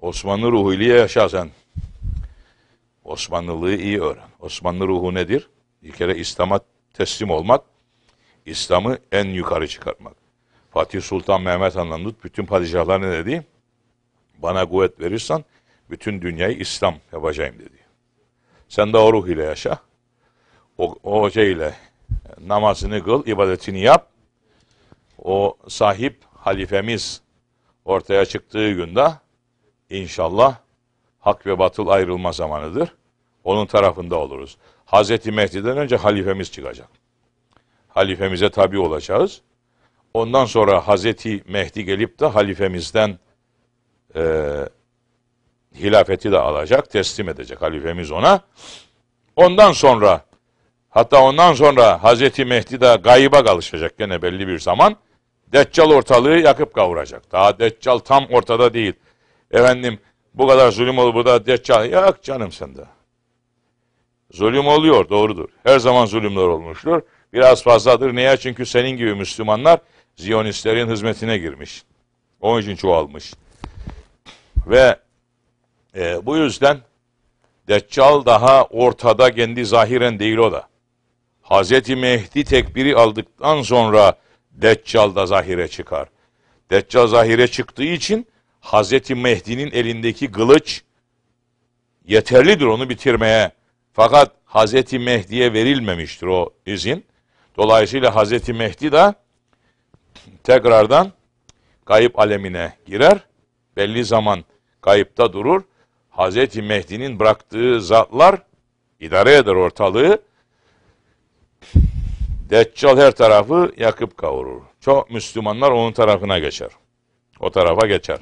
Osmanlı ruhuyla yaşa sen. Osmanlılığı iyi öğren. Osmanlı ruhu nedir? Bir kere İslam'a teslim olmak, İslam'ı en yukarı çıkartmak. Fatih Sultan Mehmet tut, bütün padişahlar ne dedi? Bana kuvvet verirsen bütün dünyayı İslam yapacağım dedi. Sen de o ruh ile yaşa. O, o şeyle namazını kıl, ibadetini yap. O sahip halifemiz ortaya çıktığı günde inşallah hak ve batıl ayrılma zamanıdır. Onun tarafında oluruz. Hazreti Mehdi'den önce halifemiz çıkacak. Halifemize tabi olacağız. Ondan sonra Hazreti Mehdi gelip de halifemizden e, hilafeti de alacak, teslim edecek halifemiz ona. Ondan sonra hatta ondan sonra Hazreti Mehdi de gayba kalışacak gene belli bir zaman. Deccal ortalığı yakıp kavuracak. Daha Deccal tam ortada değil. Efendim bu kadar zulüm olur burada Deccal. Yok canım sende. Zulüm oluyor doğrudur. Her zaman zulümler olmuştur. Biraz fazladır. Niye? Çünkü senin gibi Müslümanlar Ziyonistlerin hizmetine girmiş. Onun için çoğalmış. Ve e, bu yüzden Deccal daha ortada kendi zahiren değil o da. Hazreti Mehdi tekbiri aldıktan sonra Deccal da zahire çıkar. Deccal zahire çıktığı için Hazreti Mehdi'nin elindeki kılıç yeterlidir onu bitirmeye. Fakat Hazreti Mehdi'ye verilmemiştir o izin. Dolayısıyla Hazreti Mehdi de tekrardan kayıp alemine girer. Belli zaman kayıpta durur. Hazreti Mehdi'nin bıraktığı zatlar idare eder ortalığı. Deccal her tarafı yakıp kavurur. Çok Müslümanlar onun tarafına geçer. O tarafa geçer.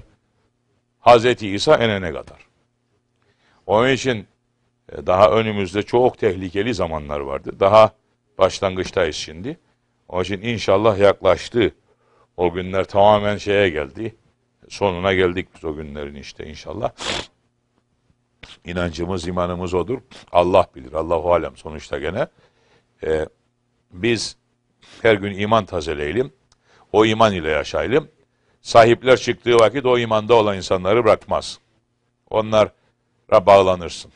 Hazreti İsa enene kadar. Onun için e, daha önümüzde çok tehlikeli zamanlar vardı. Daha başlangıçtayız şimdi. Onun için inşallah yaklaştı. O günler tamamen şeye geldi. Sonuna geldik biz o günlerin işte inşallah. İnancımız, imanımız odur. Allah bilir. Allahu alem sonuçta gene. Ee, biz her gün iman tazeleyelim. O iman ile yaşayalım. Sahipler çıktığı vakit o imanda olan insanları bırakmaz. Onlara bağlanırsın.